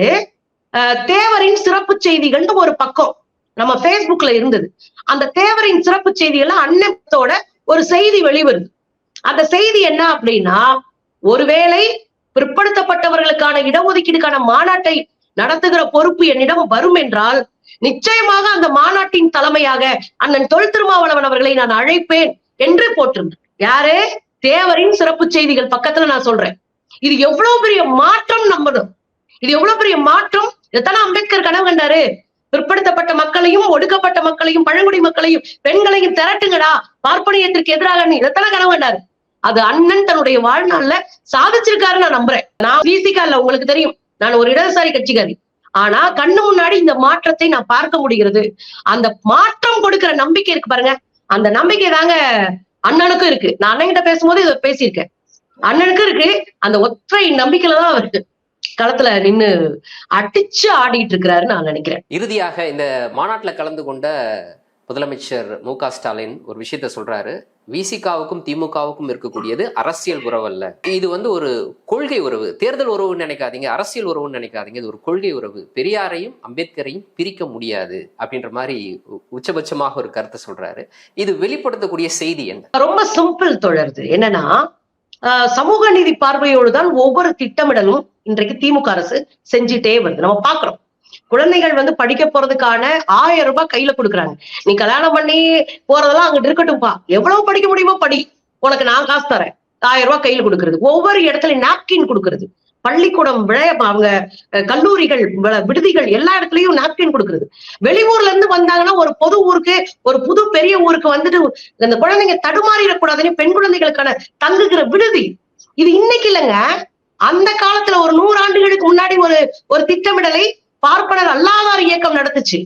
அஹ், தேவரின் சிறப்பு செய்திகள்னு ஒரு பக்கம் நம்ம பேஸ்புக்ல இருந்தது. அந்த தேவரின் சிறப்பு செய்திகள் அன்னத்தோட ஒரு செய்தி வெளிவருது. அந்த செய்தி என்ன அப்படின்னா ஒருவேளை பிற்படுத்தப்பட்டவர்களுக்கான இடஒதுக்கீடுக்கான மாநாட்டை நடத்துகிற பொறுப்பு என்னிடம் வரும் என்றால் நிச்சயமாக அந்த மாநாட்டின் தலைமையாக அண்ணன் தொல் திருமாவளவன் அவர்களை நான் அழைப்பேன் என்று போட்டிருந்தேன். யாரு? தேவரின் சிறப்பு செய்திகள் பக்கத்துல நான் சொல்றேன். இது எவ்வளவு பெரிய மாற்றம் நம்பணும் இது எவ்வளவு பெரிய மாற்றம்? இதைத்தானே அம்பேத்கர் கனவு கண்டாரு? பிற்படுத்தப்பட்ட மக்களையும் ஒடுக்கப்பட்ட மக்களையும் பழங்குடி மக்களையும் பெண்களையும் திரட்டுங்கடா. பார்ப்பனியத்திற்கு எதிராக இதைத்தானே கனவு கண்டாரு? அது அண்ணன் தன்னுடைய வாழ்நாள்ல சாதிச்சிருக்காரு நான் நம்புறேன். நான் வீசிக்கா இல்ல உங்களுக்கு தெரியும். நான் ஒரு இடதுசாரி கட்சிக்காரி. ஆனா கண்ணு முன்னாடி இந்த மாற்றத்தை நான் பார்க்க முடிகிறது. அந்த மாற்றம் கொடுக்கிற நம்பிக்கை இருக்கு பாருங்க. அந்த நம்பிக்கை தாங்க அண்ணனுக்கும் இருக்கு. நான் அண்ணன்கிட்ட பேசும்போது இதை பேசியிருக்கேன். அண்ணனுக்கும் இருக்கு. அந்த ஒற்றை நம்பிக்கையில தான் அவருக்கு களத்துல நின்னு அடிச்சு ஆடிட்டு இருக்கிறாருன்னு நான் நினைக்கிறேன். இறுதியாக இந்த மாநாட்டுல கலந்து கொண்ட முதலமைச்சர் மு க ஸ்டாலின் ஒரு விஷயத்த சொல்றாரு. விசிகாவுக்கும் திமுகவுக்கும் இருக்கக்கூடியது அரசியல் உறவு அல்ல. இது வந்து ஒரு கொள்கை உறவு. தேர்தல் உறவுன்னு நினைக்காதீங்க. அரசியல் உறவுன்னு நினைக்காதீங்க. இது ஒரு கொள்கை உறவு. பெரியாரையும் அம்பேத்கரையும் பிரிக்க முடியாது அப்படின்ற மாதிரி உச்சபட்சமாக ஒரு கருத்தை சொல்றாரு. இது வெளிப்படுத்தக்கூடிய செய்தி என்ன? ரொம்ப சிம்பிள் தொடருது என்னன்னா சமூக நீதி பார்வையோடு தான் ஒவ்வொரு திட்டமிடலும் இன்றைக்கு திமுக அரசு செஞ்சுட்டே வருது. நம்ம பாக்குறோம் குழந்தைகள் வந்து படிக்க போறதுக்கான ஆயிரம் ரூபாய் கையில கொடுக்குறாங்க. நீ கல்யாணம் பண்ணி போறதெல்லாம் அங்கிட்டு இருக்கட்டும்பா எவ்வளவு படிக்க முடியுமோ படி. உனக்கு நான் காசு தரேன். ஆயிரம் ரூபாய் கையில கொடுக்கறது. ஒவ்வொரு இடத்துல நாப்கின் கொடுக்கறது. பள்ளிக்கூடம் விளைய அவங்க கல்லூரிகள் விடுதிகள் எல்லா இடத்துலயும் நாப்கின் கொடுக்குறது. வெளியூர்ல இருந்து வந்தாங்கன்னா ஒரு பொது ஊருக்கு ஒரு புது பெரிய ஊருக்கு வந்துட்டு இந்த குழந்தைங்க தடுமாறிடக்கூடாதுன்னு பெண் குழந்தைகளுக்கான தங்குகிற விடுதி. இது இன்னைக்கு இல்லைங்க. அந்த காலத்துல ஒரு நூறு ஆண்டுகளுக்கு முன்னாடி ஒரு ஒரு திட்டமிடலை பார்ப்பனர் அல்லாதார் இயக்கம் நடத்துச்சு.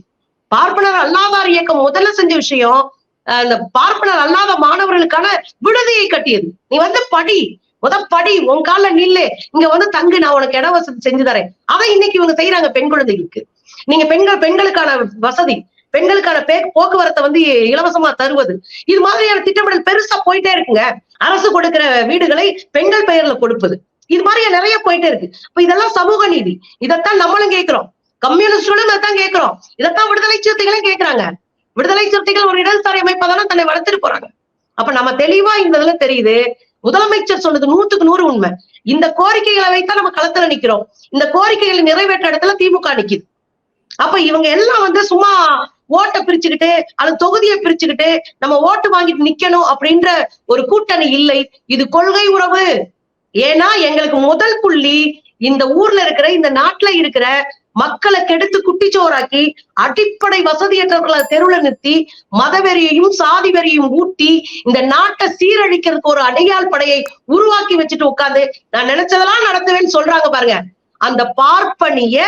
பார்ப்பனர் அல்லாதார் இயக்கம் முதல்ல செஞ்ச விஷயம் அந்த பார்ப்பனர் அல்லாத மாணவர்களுக்கான விடுதியை கட்டியது. நீ வந்து படி. முத படி உன் கால்ல நில்லு. இங்க வந்து தங்கு நான் உனக்கு இட வசதி செஞ்சு தரேன். அதை இன்னைக்கு இவங்க செய்யறாங்க பெண் குழந்தைகளுக்கு. நீங்க பெண்கள் பெண்களுக்கான வசதி பெண்களுக்கான பே- போக்குவரத்தை வந்து இலவசமா தருவது. இது மாதிரியான திட்டமிடல் பெருசா போயிட்டே இருக்குங்க. அரசு கொடுக்கிற வீடுகளை பெண்கள் பெயர்ல கொடுப்பது. இது மாதிரி நிறைய போயிட்டே இருக்கு. இப்ப இதெல்லாம் சமூக நீதி. இதைத்தான் நம்மளும் கேட்கிறோம். கம்யூனிஸ்டுகளும் இதைத்தான் கேட்கிறோம். இதைத்தான் விடுதலை சிறுத்தைகளும் கேட்கிறாங்க. விடுதலை சிறுத்தைகள் ஒரு இடதுசாரி அமைப்பா தானே தன்னை வளர்த்துட்டு போறாங்க. அப்ப நம்ம தெளிவா இந்த இதுல தெரியுது. முதலமைச்சர் சொன்னது நூத்துக்கு நூறு உண்மை. இந்த கோரிக்கைகளை வைத்தா நம்ம களத்துல நிக்கிறோம். இந்த கோரிக்கைகளை நிறைவேற்ற இடத்துல திமுக நிக்குது. அப்ப இவங்க எல்லாம் வந்து சும்மா ஓட்டை பிரிச்சுக்கிட்டு அல்லது தொகுதியை பிரிச்சுக்கிட்டு நம்ம ஓட்டு வாங்கிட்டு நிக்கணும் அப்படின்ற ஒரு கூட்டணி இல்லை. இது கொள்கை உறவு. ஏன்னா எங்களுக்கு முதல் புள்ளி இந்த ஊர்ல இருக்கிற இந்த நாட்டுல இருக்கிற மக்களை கெடுத்து குட்டிச்சோராக்கி அடிப்படை வசதியற்றவர்களை தெருவுல நிறுத்தி மதவெறியையும் சாதி வெறியையும் ஊட்டி இந்த நாட்டை சீரழிக்கிறதுக்கு ஒரு அடையாள் படையை உருவாக்கி வச்சுட்டு உட்கார்ந்து நான் நினைச்சதெல்லாம் நடத்துவேன்னு சொல்றாங்க பாருங்க. அந்த பார்ப்பனிய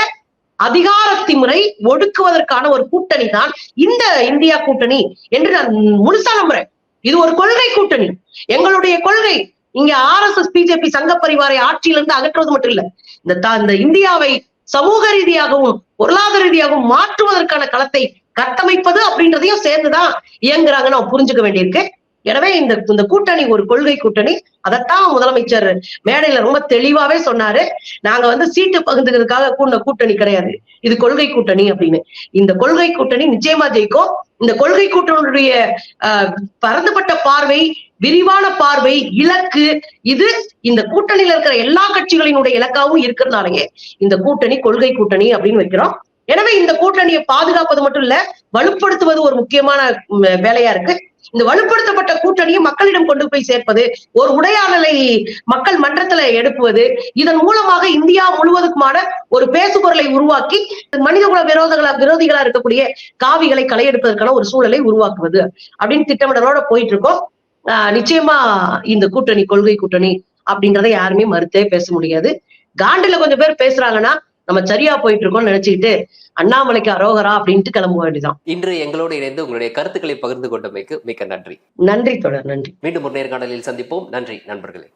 அதிகாரத்தி முறை ஒடுக்குவதற்கான ஒரு கூட்டணி தான் இந்த இந்தியா கூட்டணி என்று நான் முழுசா நம்புறேன். இது ஒரு கொள்கை கூட்டணி. எங்களுடைய கொள்கை இங்க ஆர் எஸ் எஸ் பிஜேபி சங்க பரிவாரை ஆட்சியிலிருந்து அகற்றுவது மட்டும் இல்ல. இந்த இந்த இந்தியாவை சமூக ரீதியாகவும் பொருளாதார ரீதியாகவும் மாற்றுவதற்கான களத்தை கட்டமைப்பது அப்படின்றதையும் சேர்ந்துதான் இயங்குறாங்க. நான் புரிஞ்சுக்க வேண்டியிருக்கு. எனவே இந்த இந்த கூட்டணி ஒரு கொள்கை கூட்டணி அதைத்தான் முதலமைச்சர் மேடையில ரொம்ப தெளிவாவே சொன்னாரு. நாங்க வந்து சீட்டு பகிர்ந்துக்கிறதுக்காக கூடின கூட்டணி கிடையாது. இது கொள்கை கூட்டணி அப்படின்னு. இந்த கொள்கை கூட்டணி நிச்சயமா ஜெயிக்கும். இந்த கொள்கை கூட்டணியுடைய ஆஹ், பரந்துபட்ட பார்வை விரிவான பார்வை இலக்கு இது இந்த கூட்டணியில இருக்கிற எல்லா கட்சிகளினுடைய இலக்காவும் இருக்கிறதுனாலயே இந்த கூட்டணி கொள்கை கூட்டணி அப்படின்னு வைக்கிறோம். எனவே இந்த கூட்டணியை பாதுகாப்பது மட்டும் இல்ல வலுப்படுத்துவது ஒரு முக்கியமான வேலையா இருக்கு. இந்த வலுப்படுத்தப்பட்ட கூட்டணியை மக்களிடம் கொண்டு போய் சேர்ப்பது ஒரு உடையாணலை மக்கள் மன்றத்துல எடுப்புவது இதன் மூலமாக இந்தியா முழுவதுக்குமான ஒரு பேசுபொருளை உருவாக்கி மனிதகுல விரோதங்களா விரோதிகளா இருக்கக்கூடிய காவிகளை களையெடுப்பதற்கான ஒரு சூழலை உருவாக்குவது அப்படின்னு திட்டமிடலோட போயிட்டு இருக்கோம். நிச்சயமா இந்த கூட்டணி கொள்கை கூட்டணி அப்படின்றத யாருமே மறுத்தே பேச முடியாது. காண்டில கொஞ்சம் பேர் பேசுறாங்கன்னா நம்ம சரியா போயிட்டு இருக்கோம்னு நினைச்சுக்கிட்டு அண்ணாமலைக்கு அரோகரா அப்படின்ட்டு கிளம்ப வேண்டியதான் இன்று எங்களோடு இணைந்து உங்களுடைய கருத்துக்களை பகிர்ந்து கொண்டமைக்கு மிக்க நன்றி. நன்றி தொடர் நன்றி. மீண்டும் ஒரு நேர்காணலில் சந்திப்போம். நன்றி நண்பர்களே.